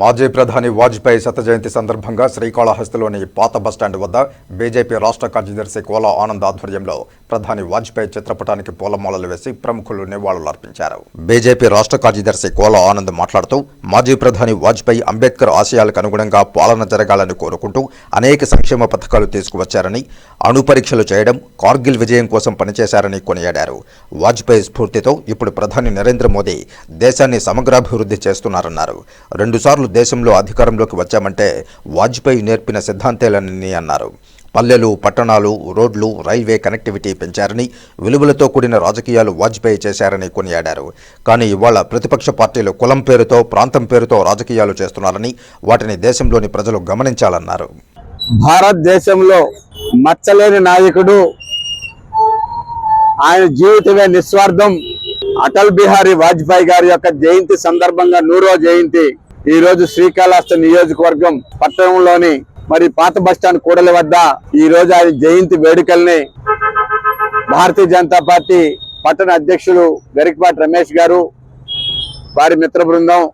మాజీ ప్రధాని వాజ్పేయి శత జయంతి సందర్భంగా శ్రీకాళహస్తిలోని పాత బస్టాండ్ వద్ద బీజేపీ రాష్ట్ర కార్యదర్శి కోలా ఆనంద్ ఆధ్వర్యంలో ప్రధాని వాజ్పేయి చిత్రపటానికి పూలమాలలు వేసి ప్రముఖులు నివాళులర్పించారు. బీజేపీ రాష్ట్ర కార్యదర్శి కోలా ఆనంద్ మాట్లాడుతూ మాజీ ప్రధాని వాజ్పేయి అంబేద్కర్ ఆశయాలకు అనుగుణంగా పాలన జరగాలని కోరుకుంటూ అనేక సంక్షేమ పథకాలు తీసుకువచ్చారని అణు పరీక్షలు చేయడం కార్గిల్ విజయం కోసం పనిచేశారని కొనియాడారు. వాజ్పేయి స్ఫూర్తితో ఇప్పుడు ప్రధాని నరేంద్ర మోదీ దేశాన్ని సమగ్రాభివృద్ధి చేస్తున్నారన్నారు. రెండుసార్లు దేశంలో అధికారంలోకి వచ్చామంటే వాజ్పేయి నేర్పిన సిద్ధాంతాలన్నీ అన్నారు. పల్లెలు పట్టణాలు రోడ్లు రైల్వే కనెక్టివిటీ పెంచారని విలువలతో కూడిన రాజకీయాలు వాజ్పేయి చేశారని కొనియాడారు. కానీ ఇవాళ ప్రతిపక్ష పార్టీలు కులం పేరుతో ప్రాంతం పేరుతో రాజకీయాలు చేస్తున్నారని వాటిని దేశంలోని ప్రజలు గమనించాలన్నారు. భారతదేశంలో మచ్చలేని నాయకుడు ఆయన జీవితమే నిస్వార్థం. అటల్ బిహారీ వాజ్పేయి గారి యొక్క జయంతి సందర్భంగా నూరో జయంతి. ఈ రోజు శ్రీకాళహస్తి నియోజకవర్గం పట్టణంలోని మరి పాత బస్టాండ్ కూడలి వద్ద ఈ రోజు ఆయన జయంతి వేడుకల్ని భారతీయ జనతా పార్టీ పట్టణ అధ్యక్షులు గరికపాటి రమేష్ గారు వారి మిత్ర బృందం